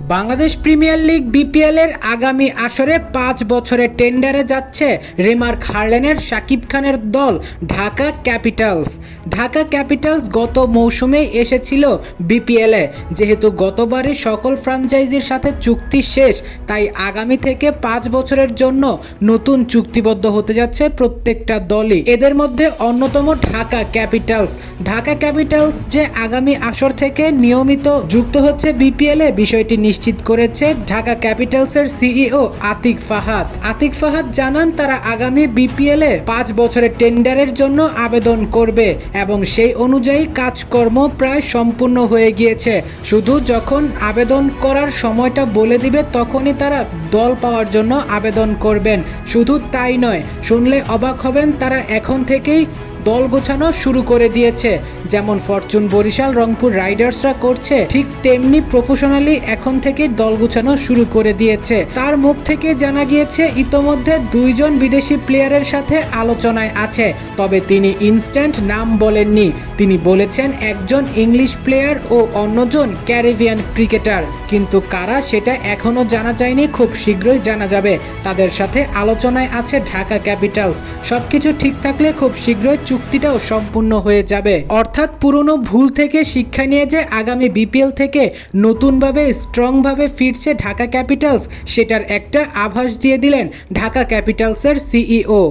Bangladesh premier league BPL এর আগামী আসরে পাঁচ বছরের টেন্ডারে যাচ্ছে রেমার্ক হার্লেনের, শাকিব খানের দল ঢাকা ক্যাপিটালস। ঢাকা ক্যাপিটালস গত মৌসুমে এসেছিল বিপিএলে যেহেতু গতবারে সকল ফ্র্যাঞ্চাইজির সাথে চুক্তি শেষ, তাই আগামী থেকে পাঁচ বছরের জন্য নতুন চুক্তিবদ্ধ হতে যাচ্ছে প্রত্যেকটা দলই। এদের মধ্যে অন্যতম ঢাকা ক্যাপিটালস। ঢাকা ক্যাপিটালস যে আগামী আসর থেকে নিয়মিত যুক্ত হচ্ছে বিপিএলে বিষয়টি নিশ্চিত করেছে ঢাকা ক্যাপিটালসের সিইও আতিক ফাহাদ। আতিক ফাহাদ জানান, তারা আগামী বিপিএলে পাঁচ বছরের টেন্ডারের জন্য আবেদন করবে এবং সেই অনুযায়ী কাজকর্ম প্রায় সম্পূর্ণ হয়ে গিয়েছে। শুধু যখন আবেদন করার সময়টা বলে দিবে, তখনই তারা দল পাওয়ার জন্য আবেদন করবেন। শুধু তাই নয়, শুনলে অবাক হবেন, তারা এখন থেকেই দল গোছানো শুরু করে দিয়েছে। যেমন ফরচুন বরিশাল, রংপুর রাইডার্সরা করছে, ঠিক তেমনি প্রফেশনালি এখন থেকেই দল গোছানো শুরু করে দিয়েছে। তার মুখ থেকে জানা গিয়েছে, ইতোমধ্যে দুইজন বিদেশি প্লেয়ারের সাথে আলোচনায় আছে, তবে তিনি ইনস্ট্যান্ট নাম বলেননি। তিনি বলেছেন, একজন ইংলিশ প্লেয়ার ও অন্যজন ক্যারিবিয়ান ক্রিকেটার, কিন্তু কারা সেটা এখনও জানা যায়নি, খুব শীঘ্রই জানা যাবে। তাদের সাথে আলোচনায় আছে ঢাকা ক্যাপিটালস। সবকিছু ঠিক থাকলে খুব শীঘ্রই চুক্তিটাও সম্পূর্ণ হয়ে যাবে। অর্থাৎ পুরনো ভুল থেকে শিক্ষা নিয়ে যে আগামী বিপিএল থেকে নতুনভাবে স্ট্রংভাবে ফিরছে ঢাকা ক্যাপিটালস, সেটার একটা আভাস দিয়ে দিলেন ঢাকা ক্যাপিটালসের সিইও।